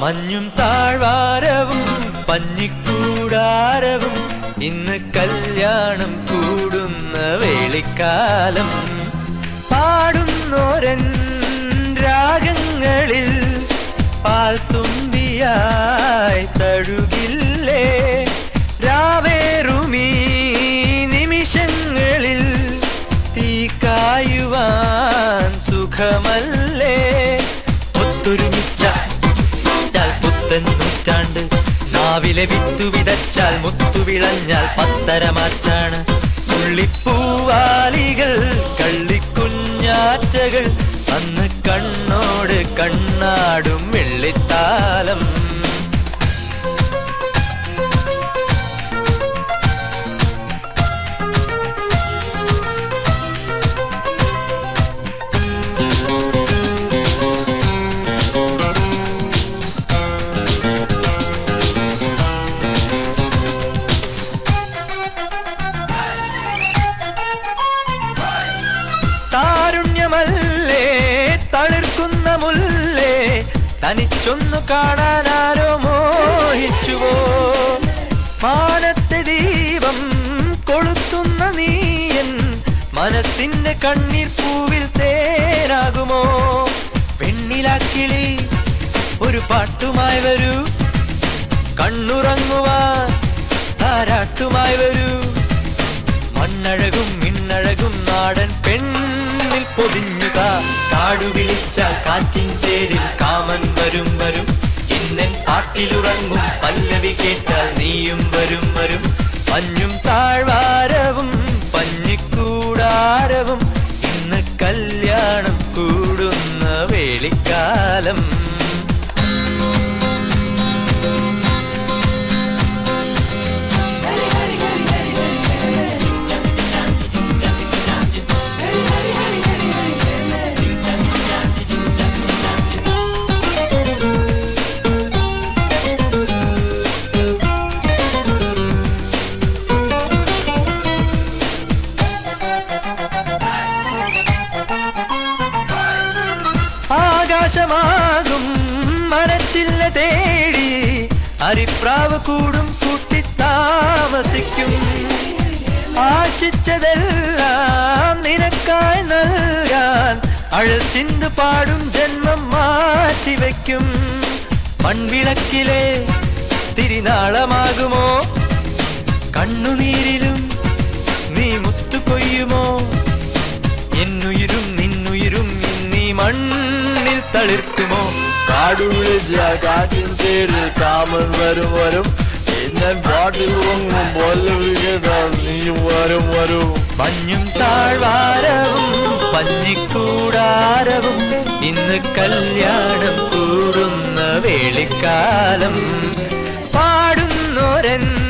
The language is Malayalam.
മഞ്ഞും താഴ്വാരവും പഞ്ഞിക്കൂടാരവും ഇന്ന് കല്യാണം കൂടുന്ന വേളിക്കാലം. പാടുന്നോരൻ രാഗങ്ങളിൽ പാൽത്തുമ്പിയായി തഴുകില്ലേ? രാവേറുമീ നിമിഷങ്ങളിൽ തീ സുഖമല്ല. നൂറ്റാണ്ട്. നാവിലെ വിത്തു വിതച്ചാൽ മുത്തു വിളഞ്ഞാൽ പത്തര മാറ്റാണ്. ഉള്ളിപ്പൂവാലികൾ കള്ളിക്കുഞ്ഞാറ്റകൾ അന്ന് കണ്ണോട് കണ്ണാടും വെള്ളിത്താലം. തനിച്ചൊന്നു കാണാനാരോ മോഹിച്ചുവോ? മാനത്തെ ദീപം കൊളുത്തുന്ന നീയൻ മനസ്സിന്റെ കണ്ണീർ പൂവിൽ തേനാകുമോ? പെണ്ണിലാക്കിളി ഒരു പാട്ടുമായി വരൂ. കണ്ണുറങ്ങുവാൻ താരാട്ടുമായി വരൂ. മണ്ണഴകും മിന്നഴകും നാടൻ പെണ്ണിൽ പൊതിഞ്ഞുക കാടു വിളിച്ച കാറ്റിൻ ചേരിൽ കാമൻ വരും വരും. ഇന്നൻ പാട്ടിലുറങ്ങും പല്ലവി കേട്ടാൽ നീയും വരും വരും. പഞ്ഞും താഴ്വാരവും പഞ്ഞിക്കൂടാരവും ഇന്ന് കല്യാണം കൂടുന്ന വേളിക്കാലം. ആകാശമാകും മരച്ചില്ല തേടി അരിപ്രാവ് കൂടും കൂട്ടി താമസിക്കും ആശിച്ചതെല്ലാം നിനക്കായി നൽകാൻ അഴൽ ചിന്തു പാടും ജന്മം മാറ്റിവെക്കും. മൺവിളക്കിലെ തിരിനാളമാകുമോ? കണ്ണുനീരിലും നീ മുത്തു കൊയ്യുമോ എന്നുയിരും നിന്നുയിരും നീ മണ്ണിൽ തളിർക്കുമോ? കാടുള്ള കാറ്റിൻ ചേരിൽ കാമൻ വരും വരും. എന്നെ പാട്ടിൽ ഒന്നും പോലും നീ വരും വരും. മഞ്ഞും താഴ്വാരവും പഞ്ഞിക്കൂടാരവും. ഇന്ന് കല്യാണം കൂടുന്ന വേളിക്കാലം. പാടുന്നോരൻ